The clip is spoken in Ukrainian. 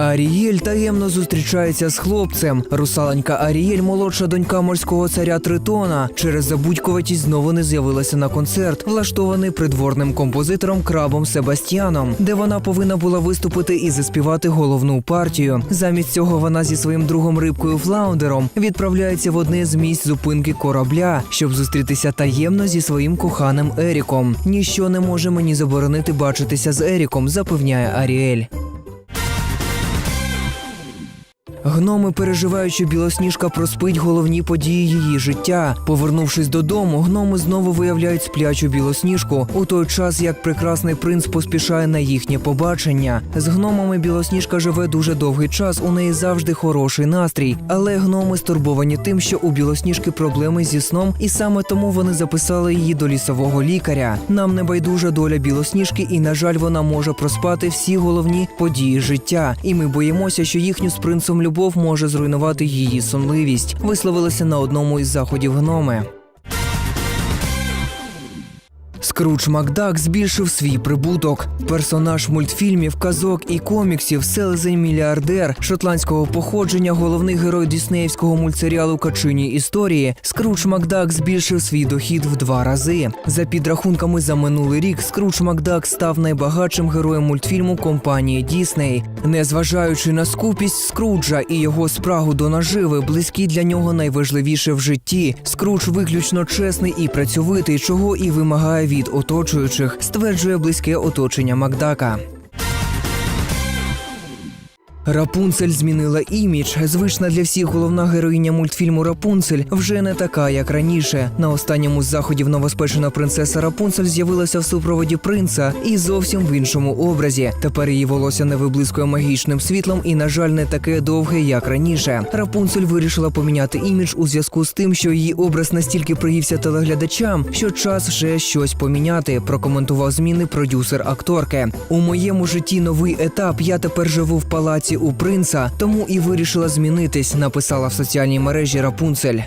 Арієль таємно зустрічається з хлопцем. Русаленька Арієль, молодша донька морського царя Тритона, через забудькуватість знову не з'явилася на концерт, влаштований придворним композитором Крабом Себастьяном, де вона повинна була виступити і заспівати головну партію. Замість цього вона зі своїм другом рибкою Флаундером відправляється в одне з місць зупинки корабля, щоб зустрітися таємно зі своїм коханим Еріком. Ніщо не може мені заборонити бачитися з Еріком, запевняє Аріель. Гноми, переживають, що білосніжка проспить головні події її життя. Повернувшись додому, гноми знову виявляють сплячу білосніжку у той час, як прекрасний принц поспішає на їхнє побачення. З гномами білосніжка живе дуже довгий час. У неї завжди хороший настрій. Але гноми стурбовані тим, що у білосніжки проблеми зі сном, і саме тому вони записали її до лісового лікаря. Нам не байдужа доля білосніжки, і на жаль, вона може проспати всі головні події життя. І ми боїмося, що їхню з принцем любов може зруйнувати її сонливість. Висловилися на одному із заходів гноми. Скрудж Макдак збільшив свій прибуток. Персонаж мультфільмів, казок і коміксів, селезень мільярдер шотландського походження, головний герой діснеївського мультсеріалу Качині історії. Скрудж Макдак збільшив свій дохід в два рази. За підрахунками за минулий рік, Скрудж Макдак став найбагатшим героєм мультфільму компанії Дісней. Незважаючи на скупість Скруджа і його спрагу до наживи, близькі для нього найважливіше в житті. Скрудж виключно чесний і працьовитий, чого і вимагає оточуючих, стверджує близьке оточення Макдака. Рапунцель змінила імідж. Звична для всіх головна героїня мультфільму Рапунцель вже не така, як раніше. На останньому з заходів новоспечена принцеса Рапунцель з'явилася в супроводі принца і зовсім в іншому образі. Тепер її волосся не виблискує магічним світлом і, на жаль, не таке довге, як раніше. Рапунцель вирішила поміняти імідж у зв'язку з тим, що її образ настільки приївся телеглядачам, що час вже щось поміняти. Прокоментував зміни продюсер акторки. У моєму житті новий етап. Я тепер живу в палаці у принца, тому і вирішила змінитись. Написала в соціальній мережі Рапунцель.